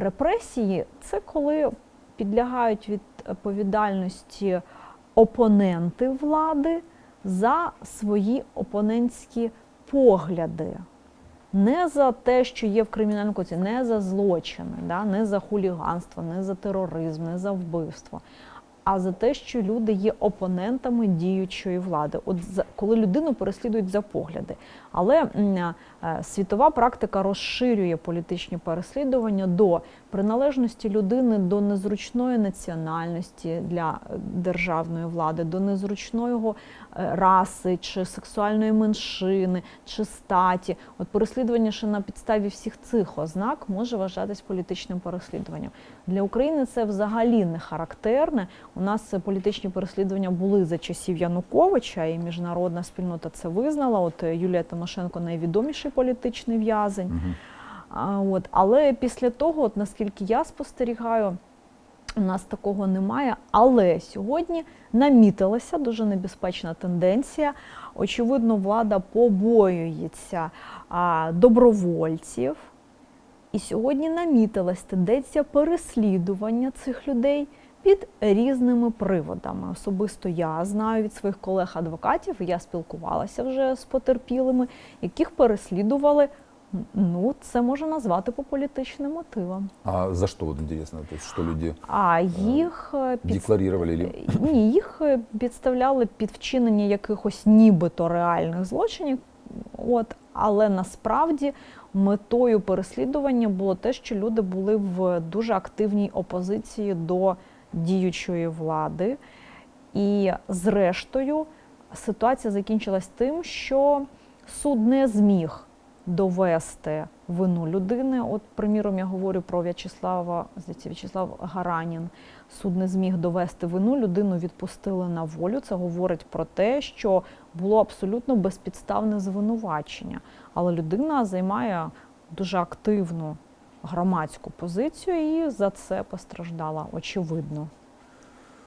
Репресії це коли підлягають відповідальності опоненти влади за свої опонентські погляди. Не за те, що є в кримінальному кодексі, не за злочини, да, не за хуліганство, не за тероризм, не за вбивство, а за те, що люди є опонентами діючої влади. От за коли людину переслідують за погляди. Але е, світова практика розширює політичні переслідування до приналежності людини до незручної національності для е, державної влади, до незручного е, раси чи сексуальної меншини, чи статі. От переслідування ще на підставі всіх цих ознак може вважатись політичним переслідуванням. Для України це взагалі не характерне. У нас е, політичні переслідування були за часів Януковича, і міжнародна спільнота це визнала. От е, Юлія Тимошенко найвідоміший політичний в'язень. А, От, але після того, от наскільки я спостерігаю, у нас такого немає. Але сьогодні намітилася дуже небезпечна тенденція. Очевидно, влада побоюється а, добровольців. І сьогодні намітилась тенденція переслідування цих людей під різними приводами. Особисто я знаю від своїх колег-адвокатів, я спілкувалася вже з потерпілими, яких переслідували. Ну, це можна назвати по політичним мотивам. А за что, вот интересно, то есть что люди А їх е, під... декларировали или ні, їх е, підставляли під вчинення якихось нібито реальних злочинів. От, але насправді метою переслідування було те, що люди були в дуже активній опозиції до діючої влади. І зрештою ситуація закінчилась тим, що суд не зміг довести вину людини. От, приміром, я говорю про В'ячеслава, здається, В'ячеслав Гаранін. Суд не зміг довести вину, людину відпустили на волю. Це говорить про те, що було абсолютно безпідставне звинувачення. Але людина займає дуже активну громадську позицію і за це постраждала, очевидно.